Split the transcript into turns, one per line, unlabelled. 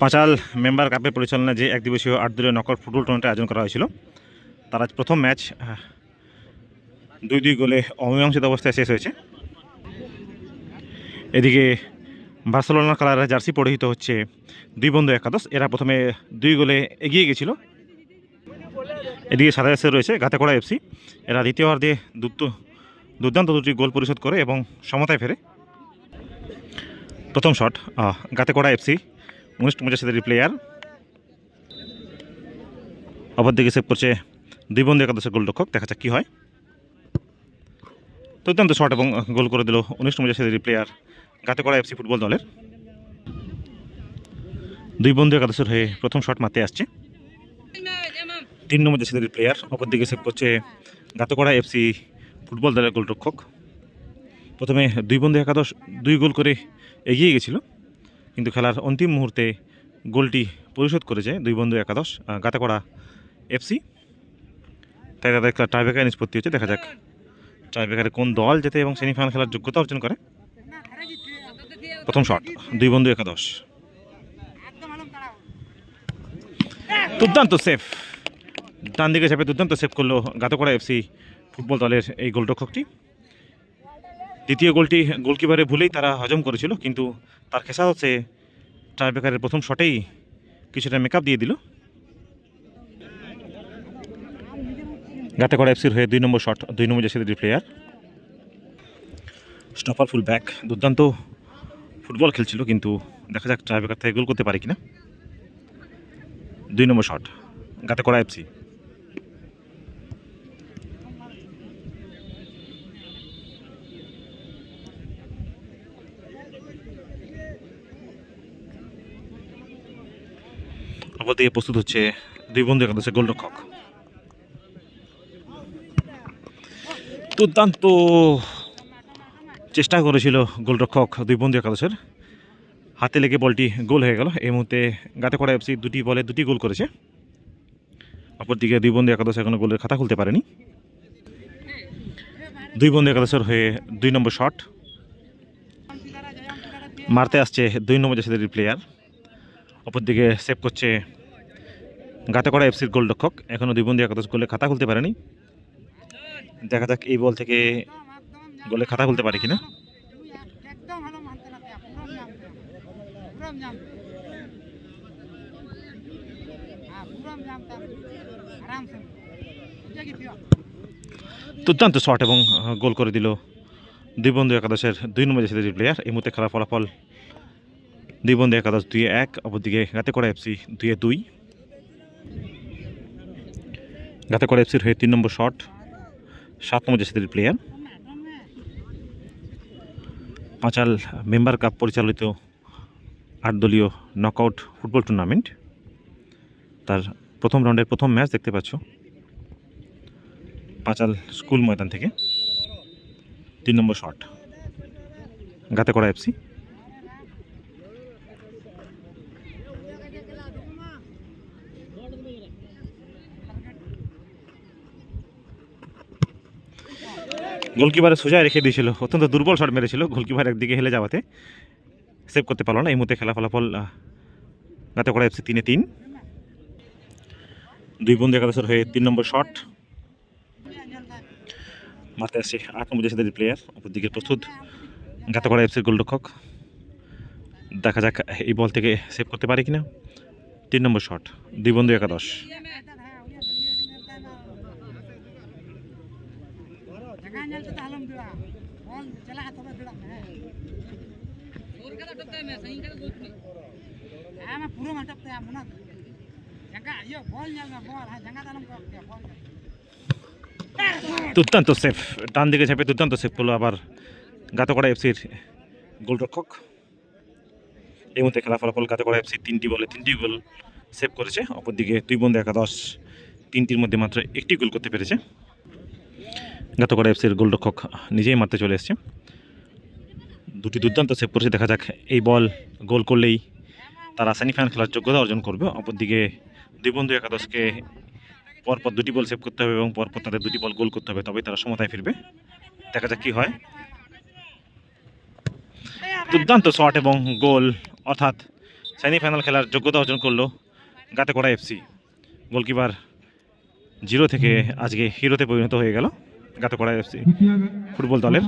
পাঁচাল member কাপের পরিচালনায় যে একদিবসীয় আট দলীয় নকআউট ফুটবল টুর্নামেন্ট আয়োজন করা হয়েছিল, তার আজ প্রথম ম্যাচ দুই দুই গোলে অমীমাংসিত অবস্থায় শেষ হয়েছে। এদিকে বার্সেলোনা কালারের জার্সি পরিহিত হচ্ছে দুই বন্ধু একাদশ। এরা প্রথমে দুই গোলে এগিয়ে গেছিল। এদিকে সাদা এসে রয়েছে গাতেকড়া এফসি এরা দিয়ে দুর্দ দুর্দান্ত দুটি গোল পরিশোধ করে এবং সমতায় ফেরে। প্রথম শট গাতেকড়া এফসি উনিশ পঁচাশি প্লেয়ার অপরদিকে সেভ করছে দুই বন্ধু একাদশের গোলরক্ষক। দেখা যাক কী হয়। তো দুর্দান্ত শট এবং গোল করে দিল উনিশ পঁচাশি প্লেয়ার গাতেকড়া এফসি ফুটবল দলের। দুই বন্ধু একাদশের হয়ে প্রথম শট মারতে আসছে। তিন নম্বর দেশের প্লেয়ার অপরদিকে সেভ করছে গাতকড়া এফসি ফুটবল দলের গোলরক্ষক। প্রথমে দুই বন্ধু একাদশ দুই গোল করে এগিয়ে গেছিল। কিন্তু খেলার অন্তিম মুহূর্তে গোলটি পরিশোধ করেছে দুই বন্ধু একাদশ গাতাকড়া এফসি তাই তাদের খেলা টাইব্রেকার নিষ্পত্তি হচ্ছে দেখা যাক টাইব্রেকারে কোন দল যেতে এবং সেমিফাইনাল খেলার যোগ্যতা অর্জন করে। প্রথম শট দুই বন্ধু একাদশ। দুর্দান্ত সেফ ডান দিকে চাপে দুর্দান্ত সেভ করল গাতকড়া এফসি ফুটবল দলের এই গোলরক্ষকটি। দ্বিতীয় গোলটি গোলকিপারে ভুলেই তারা হজম করেছিল, কিন্তু তার খেসা হচ্ছে টাইব্রেকারের প্রথম শটেই কিছুটা মেকআপ দিয়ে দিল। গাতেকড়া এফসির হয়ে দুই নম্বর শট, দুই নম্বর জাসিদের প্লেয়ার স্টপার ফুল ব্যাক দুর্দান্ত ফুটবল খেলছিল, কিন্তু দেখা যাক টাইব্রেকার থেকে গোল করতে পারে কিনা। দুই নম্বর শট গাতেকড়া এফসি। অপরদিকে প্রস্তুত হচ্ছে দুই বন্ধু একাদশের গোলরক্ষক। দুর্দান্ত চেষ্টা করেছিল গোলরক্ষক দুই বন্ধু একাদশের। হাতে লেগে বলটি গোল হয়ে গেল। এই মুহূর্তে গাতে করা এফসি দুটি বলে দুটি গোল করেছে। অপরদিকে দুই বন্ধু একাদশ এখনও গোলের খাতা খুলতে পারেনি। দুই বন্ধু একাদশের হয়ে দুই নম্বর শট। মারতে আসছে দুই নম্বর জাসিদের প্লেয়ার অপরদিকে সেভ করছে গাতে করা এফসির গোলরক্ষক এখনও দুই বন্ধু একাদশ গোলে খাতা খুলতে পারেনি। দেখা যাক এই বল থেকে গোলে খাতা খুলতে পারে কিনা। দুর্দান্ত শট এবং গোল করে দিল দুই বন্ধু একাদশের দুই নম্বর জাসিদের প্লেয়ার এই মুহূর্তে খেলা ফলাফল দুই বন্ধু, একাদশ, দুই এক, অপরদিকে গাতে করা এফসি দুইয়ে দুই। গাতে করা এফসির হয়ে তিন নম্বর শট, সাত নম্বর জাসিদের প্লেয়ার পাঁচাল মেম্বার কাপ পরিচালিত আট দলীয় নকআউট ফুটবল টুর্নামেন্ট। তার প্রথম রাউন্ডের প্রথম ম্যাচ দেখতে পাচ্ছ। পাঁচাল স্কুল ময়দান থেকে তিন নম্বর শট গাতে করা এফসি। গোলকিপারে সোজায় রেখে দিয়েছিল, অত্যন্ত দুর্বল শট মেরেছিল, গোলকিপার একদিকে হেলে যাওয়াতে। সেভ করতে পারল না, এই মুহূর্তে খেলা ফলাফল গাতে করা এফসি তিনে তিন। দুই বন্ধু একাদশের হয়ে তিন নম্বর শট মারতে আসছে আট নম্বর দেশের প্লেয়ার অপরদিকে প্রস্তুত গাতে করা এফসির গোলরক্ষক। দেখা যাক এই বল থেকে সেভ করতে পারে কিনা। তিন নম্বর শট দুই বন্ধু একাদশ
জায়গা জানতে তাহলে দিলা বল চলা তবে দিলা হ্যাঁ
দুর্দান্ত সেফ ডান দিকে ছেপে দুর্দান্ত সেফ করল আবার গাতকড়া এফসির গোলরক্ষক। এই মধ্যে খেলা ফলাফল গাতকড়া এফসির তিনটি বলে তিনটি গোল সেভ করেছে। অপরদিকে দুই বন্ধু একাদশ তিনটির মধ্যে মাত্র একটি গোল করতে পেরেছে। গাতকড়া এফসির গোলরক্ষক নিজেই মারতে চলে এসছে। দুটি দুর্দান্ত সেভ করেছে। দেখা যাক এই বল গোল করলেই তারা সেমিফাইনাল খেলার যোগ্যতা অর্জন করবে। অপরদিকে দুই বন্ধু একাদশকে পরপর দুটি বল সেভ করতে হবে এবং পরপর তাদের দুটি বল গোল করতে হবে তবেই তারা সমতায় ফিরবে। দেখা যাক কী হয়। দুর্দান্ত শট এবং গোল অর্থাৎ সেমিফাইনাল খেলার যোগ্যতা অর্জন করল গাতেকড়া এফসি গোলকিপার জিরো থেকে আজকে হিরোতে পরিণত হয়ে গেল গাতেকড়া এফসি ফুটবল দলের।